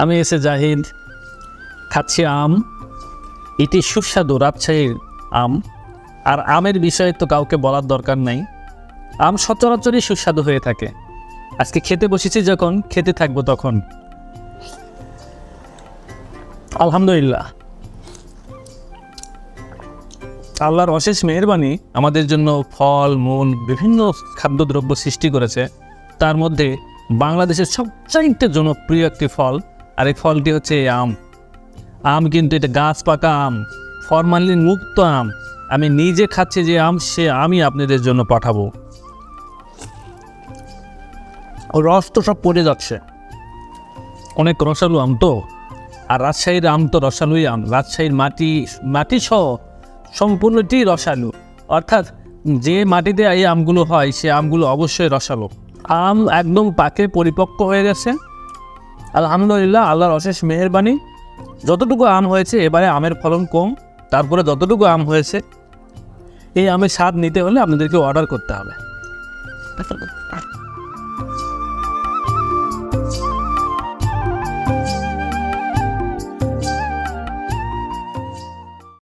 আমি এসে জাহিদ খাচ্ছি আম। এটি সুস্বাদু রাজশাহীর আম। আর আমের বিষয়ে তো কাউকে বলার দরকার নাই। আম সচরাচরই সুস্বাদু হয়ে থাকে। আজকে খেতে বসেছি যখন, খেতে থাকব তখন। আলহামদুলিল্লাহ। আল্লাহর অশেষ মেহরবানি আমাদের জন্য ফল, মূল, বিভিন্ন খাদ্যদ্রব্য সৃষ্টি করেছে। তার মধ্যে বাংলাদেশের সবচাইতে জনপ্রিয় একটি ফল আর এই ফলটি হচ্ছে আম। আম কিন্তু এটা গাছ পাকা আম, ফরমালিন মুক্ত আম। আমি নিজে খাচ্ছি যে আম, সে আমি আপনাদের জন্য পাঠাবো। রস তো সব পড়ে যাচ্ছে। অনেক রসালু আম তো। আর রাজশাহীর আম তো রসালুই আম। রাজশাহীর মাটি মাটি সহ সম্পূর্ণটি রসালু। অর্থাৎ যে মাটিতে এই আমগুলো হয়, সে আমগুলো অবশ্যই রসালো। আম একদম পাকে পরিপক্ক হয়ে গেছে। আলহামদুলিল্লাহ, আল্লাহর অশেষ মেহরবানি। যতটুকু আম হয়েছে, এবারে আমের ফলন কম, তারপরে যতটুকু আম হয়েছে, এই আমের স্বাদ নিতে হলে আপনাদেরকে অর্ডার করতে হবে।